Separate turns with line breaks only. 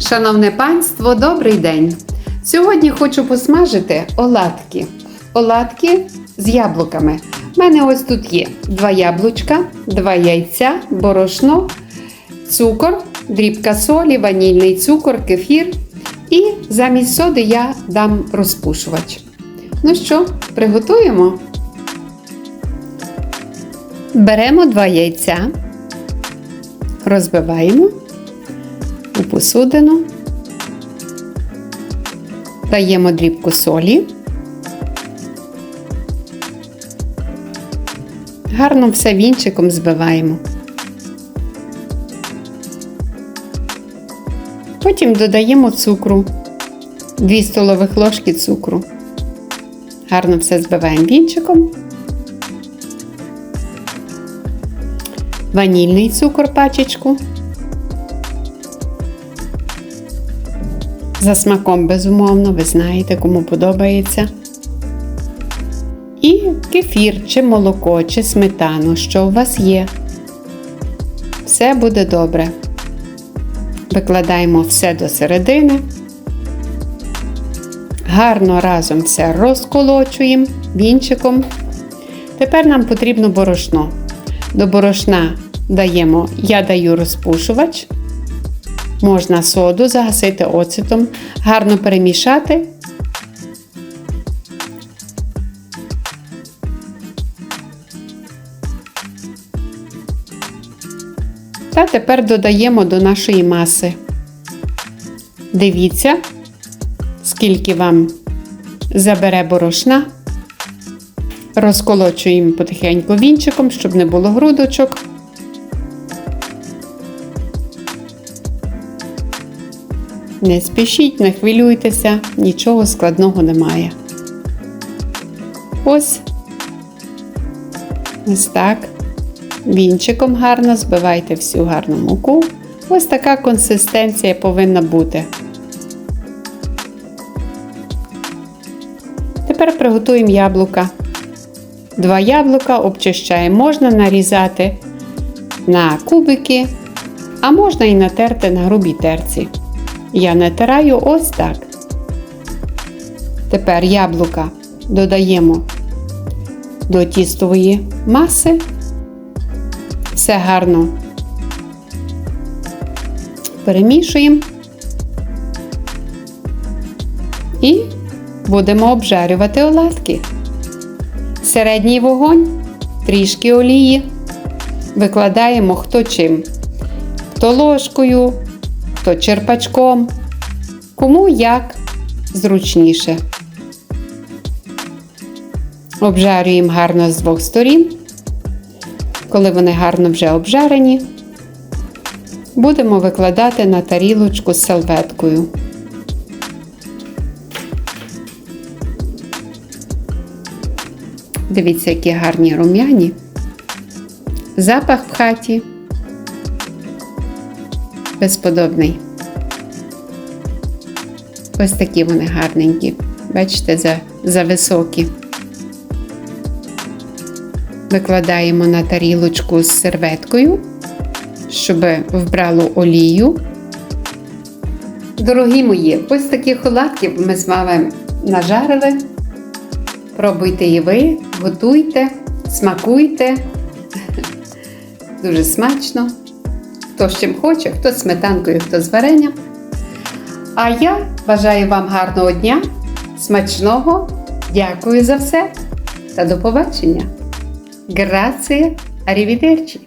Шановне панство, добрий день! Сьогодні хочу посмажити оладки. Оладки з яблуками. У мене ось тут є два яблучка, два яйця, борошно, цукор, дрібка солі, ванільний цукор, кефір. І замість соди я дам розпушувач. Ну що, приготуємо? Беремо два яйця, розбиваємо посудину, даємо дрібку солі. Гарно все вінчиком збиваємо. Потім додаємо цукру, 2 столових ложки цукру. Гарно все збиваємо вінчиком. Ванільний цукор пачечку. За смаком, безумовно, ви знаєте, кому подобається. І кефір, чи молоко, чи сметану, що у вас є. Все буде добре. Викладаємо все до середини. Гарно разом все розколочуємо вінчиком. Тепер нам потрібно борошно. До борошна даємо, я даю розпушувач. Можна соду загасити оцетом, гарно перемішати. Та тепер додаємо до нашої маси. Дивіться, скільки вам забере борошна. Розколочуємо потихеньку вінчиком, щоб не було грудочок. Не спішіть, не хвилюйтеся, нічого складного немає. Ось ось так. Вінчиком гарно збивайте всю гарну муку. Ось така консистенція повинна бути. Тепер приготуємо яблука. Два яблука обчищаємо. Можна нарізати на кубики, а можна і натерти на грубій терці. Я натираю ось так. Тепер яблука додаємо до тістової маси. Все гарно перемішуємо і будемо обжарювати оладки. Середній вогонь, трішки олії. Викладаємо хто чим. Хто ложкою, хто черпачком, кому як зручніше. Обжарюємо гарно з двох сторін. Коли вони гарно вже обжарені, будемо викладати на тарілочку з салветкою. Дивіться, які гарні рум'яні. Запах в хаті безподобний. Ось такі вони гарненькі. Бачите, за, за високі. Викладаємо на тарілочку з серветкою, щоб вбрало олію. Дорогі мої, ось таких оладків ми з вами нажарили. Пробуйте і ви, готуйте, смакуйте. Дуже смачно. Хто з чим хоче, хто з сметанкою, хто з варенням. А я бажаю вам гарного дня, смачного, дякую за все та до побачення! Грація, arrivederci.